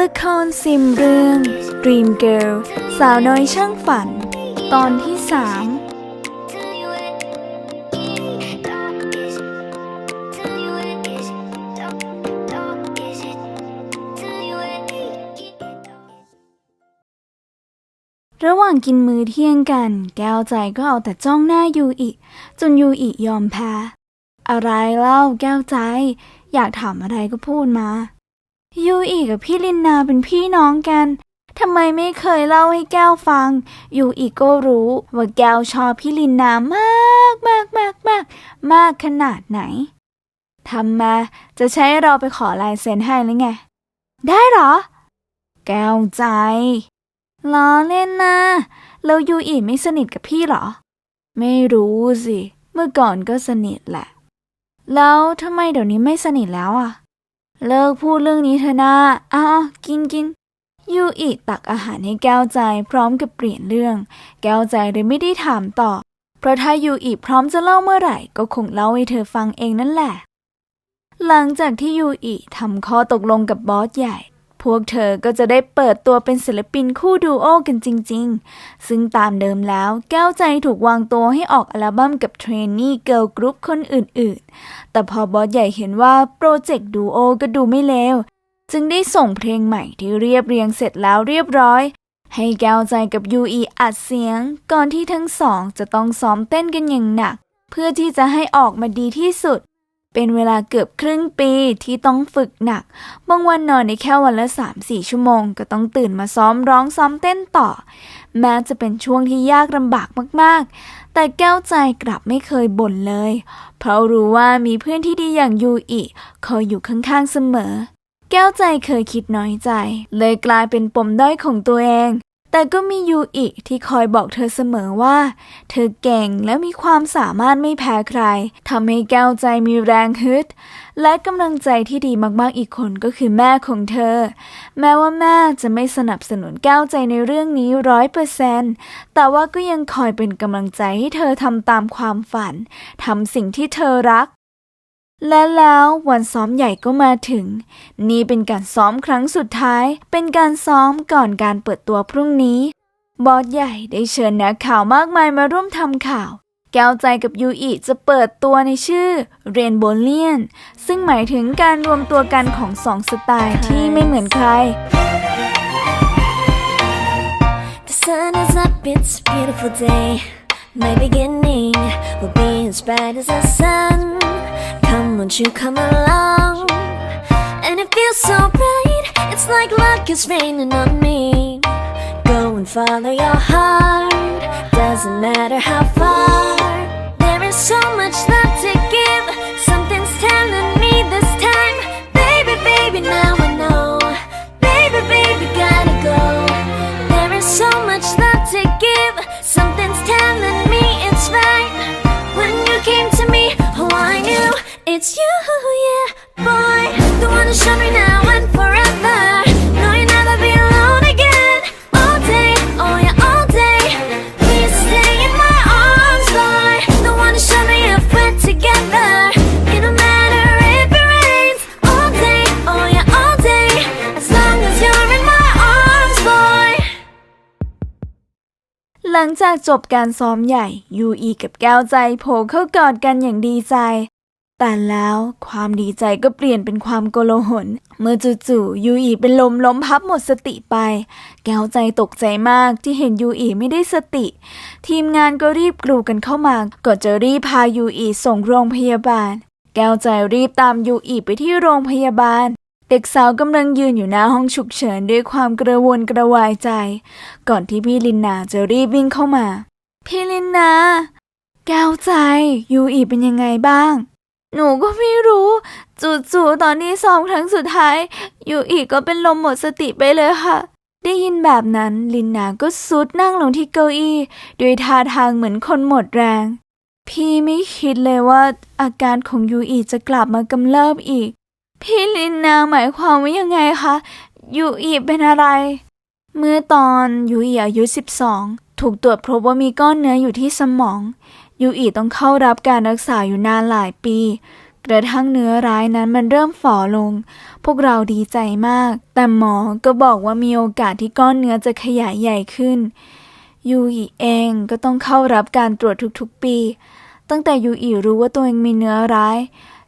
ละครซิมเรื่อง Dream Girl สาวน้อยช่างฝัน ตอนที่สามระหว่างกินมื้อเที่ยงกัน แก้วใจก็เอาแต่จ้องหน้ายูอิ จนยูอิยอมแพ้ อะไรเล่าแก้วใจ อยากถามอะไรก็พูดมา ยูอิกับพี่ลินนาเป็นพี่น้องกันทำไมไม่เคยเล่าให้แก้วฟัง ยูอิก็รู้ว่าแก้วชอบพี่ลินนามากมากมากมากมากขนาดไหนทำมาจะใช้เราไปขอลายเซ็นให้หรือไง ได้เหรอ แก้วใจ ล้อเล่นนะแล้วยูอิไม่สนิทกับพี่เหรอ ไม่รู้สิ เมื่อก่อนก็สนิทแหละ แล้วทำไมเดี๋ยวนี้ไม่สนิทแล้วอะ เลิกพูดเรื่องนี้เถอะนะอ้าวกินกินยูอิตักอาหารให้แก้วใจพร้อมกับเปลี่ยนเรื่อง แก้วใจเลยไม่ได้ถามต่อ เพราะถ้ายูอิพร้อมจะเล่าเมื่อไหร่ ก็คงเล่าให้เธอฟังเองนั่นแหละ หลังจากที่ยูอิทำข้อตกลงกับบอสใหญ่ วกเธอก็จะได้เปิดตัวเป็นศิลปินคู่ดูโอกันจริง ๆ ซึ่งตามเดิมแล้วแก้วใจถูกวางตัวให้ออกอัลบั้มกับเทรนนี่เกิร์ลกรุ๊ปคนอื่นๆ แต่พอบอสใหญ่เห็นว่าโปรเจกต์ดูโอก็ดูไม่เลว จึงได้ส่งเพลงใหม่ที่เรียบเรียงเสร็จแล้วเรียบร้อย ให้แก้วใจกับยูอีอัดเสียง ก่อนที่ทั้งสองจะต้องซ้อมเต้นกันอย่างหนัก เพื่อที่จะให้ออกมาดีที่สุด เป็นเวลาเกือบครึ่งปีที่ต้องฝึกหนัก บางวันนอนได้แค่วันละ 3-4 ชั่วโมง ก็ต้องตื่นมาซ้อมร้องซ้อมเต้นต่อ แม้จะเป็นช่วงที่ยากลำบากมากๆ แต่แก้วใจกลับไม่เคยบ่นเลย เพราะรู้ว่ามีเพื่อนที่ดีอย่างยูอิคอยอยู่ข้างๆเสมอ แก้วใจเคยคิดน้อยใจ เลยกลายเป็นปมด้อยของตัวเอง แต่ก็มียูอิที่คอยบอกเธอเสมอว่า เธอเก่งและมีความสามารถไม่แพ้ใครทำให้แก้วใจมีแรงฮึด และกำลังใจที่ดีมากๆอีกคนก็คือแม่ของเธอ แม้ว่าแม่จะไม่สนับสนุนแก้วใจในเรื่องนี้ร้อยเปอร์เซนต์แต่ว่าก็ยังคอยเป็นกำลังใจให้เธอทำตามความฝันทำสิ่งที่เธอรัก และแล้ววันซ้อมใหญ่ก็มาถึง นี่เป็นการซ้อมครั้งสุดท้าย เป็นการซ้อมก่อนการเปิดตัวพรุ่งนี้ บอสใหญ่ได้เชิญนักข่าวมากมายมาร่วมทำข่าว แก้วใจกับยูอิจะเปิดตัวในชื่อเรนโบเลียนซึ่งหมายถึงการรวมตัวกันของสองสไตล์ที่ไม่เหมือนใคร The sun is up, it's a beautiful day. My beginning will be as bright as the sun. Won't you come along? And it feels so bright, it's like luck is raining on me. Go and follow your heart, doesn't matter how far. There is so much love to give. Something's telling me this time, baby, baby, now หลังจากจบการซ้อมใหญ่ ยูอีกับแก้วใจโผล่เข้ากอดกันอย่างดีใจ แต่แล้วความดีใจก็เปลี่ยนเป็นความโกลาหล เมื่อจู่ๆยูอีเป็นลมล้มพับหมดสติไป แก้วใจตกใจมากที่เห็นยูอีไม่ได้สติ ทีมงานก็รีบกรูกันเข้ามาก่อนจะรีบพายูอีส่งโรงพยาบาล แก้วใจรีบตามยูอีไปที่โรงพยาบาล เด็กสาวกำลังยืนอยู่หน้าห้องฉุกเฉินด้วยความกระวนกระวายใจ ก่อนที่พี่ลินนาจะรีบวิ่งเข้ามา พี่ลินนา แก้วใจ ยูอีเป็นยังไงบ้าง หนูก็ไม่รู้จู่ๆตอนนี้ซ้อมครั้งสุดท้าย ยูอีก็เป็นลมหมดสติไปเลยค่ะ ได้ยินแบบนั้นลินนาก็ซุดนั่งลงที่เก้าอี้ด้วยท่าทางเหมือนคนหมดแรง พี่ไม่คิดเลยว่าอาการของยูอีจะกลับมากำเริบอีก พี่ลินนาหมายความว่ายังไงคะยูอีเป็นอะไร เมื่อตอนยูอีอายุ 12 ถูกตรวจพบว่ามีก้อนเนื้ออยู่ที่สมองยูอีต้องเข้ารับการรักษาอยู่นานหลายปี กระทั่งเนื้อร้ายนั้นมันเริ่มฝ่อลง พวกเราดีใจมาก แต่หมอก็บอกว่ามีโอกาสที่ก้อนเนื้อจะขยายใหญ่ขึ้นยูอีเองก็ต้องเข้ารับการตรวจทุกๆปี ตั้งแต่ยูอีรู้ว่าตัวเองมีเนื้อร้าย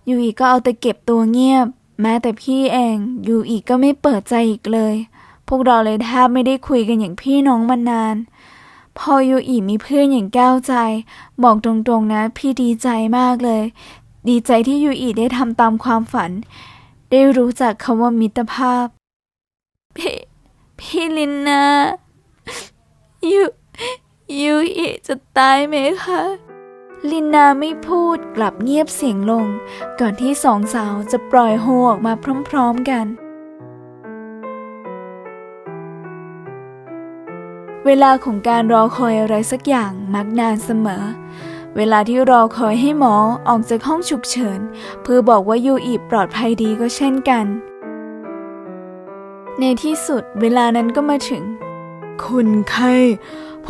ยูอีก็เอาแต่เก็บตัวเงียบ แม้แต่พี่เองยูอีก็ไม่เปิดใจอีกเลย พวกเราเลยแทบไม่ได้คุยกันอย่างพี่น้องมานาน พอยูอีมีเพื่อนอย่างแก้วใจ บอกตรงๆนะ พี่ดีใจมากเลย ดีใจที่ยูอีได้ทำตามความฝัน ได้รู้จักคำว่ามิตรภาพ พี่พี่ลินนายูยูอีจะตายไหมคะ ลินนาไม่พูดกลับเงียบเสียงลง ก่อนที่สองสาวจะปล่อยโฮออกมาพร้อมๆกัน เวลาของการรอคอยอะไรสักอย่างมักนานเสมอ เวลาที่รอคอยให้หมอออกจากห้องฉุกเฉิน เพื่อบอกว่ายูอีปลอดภัยดีก็เช่นกัน ในที่สุดเวลานั้นก็มาถึง คนไข้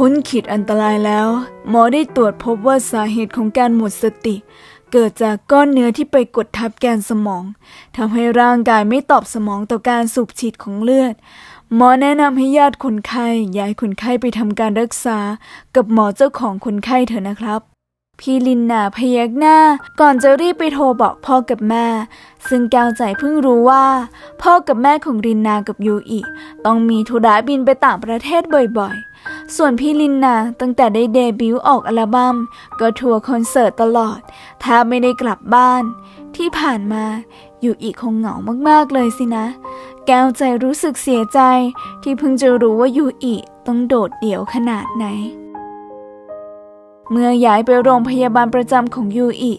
พ้นขีดอันตรายแล้ว หมอได้ตรวจพบว่าสาเหตุของการหมดสติ เกิดจากก้อนเนื้อที่ไปกดทับแกนสมองทำให้ร่างกายไม่ตอบสมองต่อการสูบฉีดของเลือด หมอแนะนำให้ญาติคนไข้ย้ายคนไข้ไปทำการรักษา กับหมอเจ้าของคนไข้เถอะนะครับพี่ลินนาพยักหน้าก่อนจะรีบไปโทรบอกพ่อกับแม่ ซึ่งแก้วใจเพิ่งรู้ว่า พ่อกับแม่ของรินนากับยูอิต้องมีธุระบินไปต่างประเทศบ่อยๆ ส่วนพี่ลินนาตั้งแต่ได้เดบิวต์ออกอัลบั้มก็ทัวร์คอนเสิร์ตตลอดแทบไม่ได้กลับบ้าน ที่ผ่านมายูอิคงเหงามากๆเลยสินะ แก้วใจรู้สึกเสียใจที่เพิ่งจะรู้ว่ายูอิต้องโดดเดี่ยวขนาดไหน เมื่อย้ายไปโรงพยาบาลประจำของยูอิ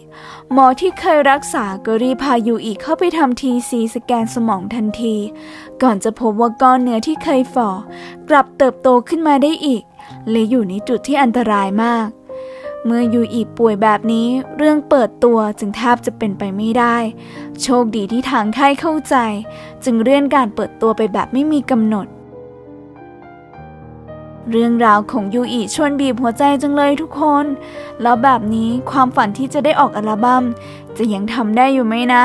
หมอที่เคยรักษาก็รีพายูอิเข้าไปทำทีซีสแกนสมองทันที ก่อนจะพบว่าก้อนเนื้อที่เคยฝ่อกลับเติบโตขึ้นมาได้อีก และอยู่ในจุดที่อันตรายมาก เมื่อยูอิป่วยแบบนี้เรื่องเปิดตัวจึงแทบจะเป็นไปไม่ได้ โชคดีที่ทางค่ายเข้าใจ จึงเลื่อนการเปิดตัวไปแบบไม่มีกำหนด เรื่องราวของยูอิชวนบีบหัวใจจังเลยทุกคน แล้วแบบนี้ความฝันที่จะได้ออกอัลบั้มจะยังทำได้อยู่ไหมนะ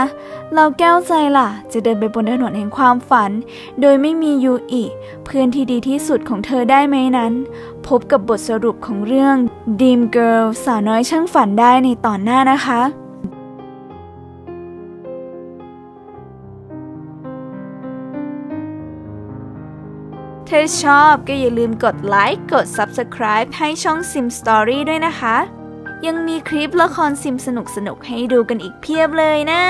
เราแก้วใจล่ะ จะเดินไปบนถนนแห่งความฝัน โดยไม่มียูอิเพื่อนที่ดีที่สุดของเธอได้ไหมนั้น พบกับบทสรุปของเรื่อง Dream Girl สาวน้อยช่างฝันได้ในตอนหน้านะคะ ถ้าชอบก็อย่าลืมกดไลค์ กด Subscribe ให้ช่อง Sim Story ด้วยนะคะ ยังมีคลิปละครซิมสนุกๆให้ดูกันอีกเพียบเลยนะ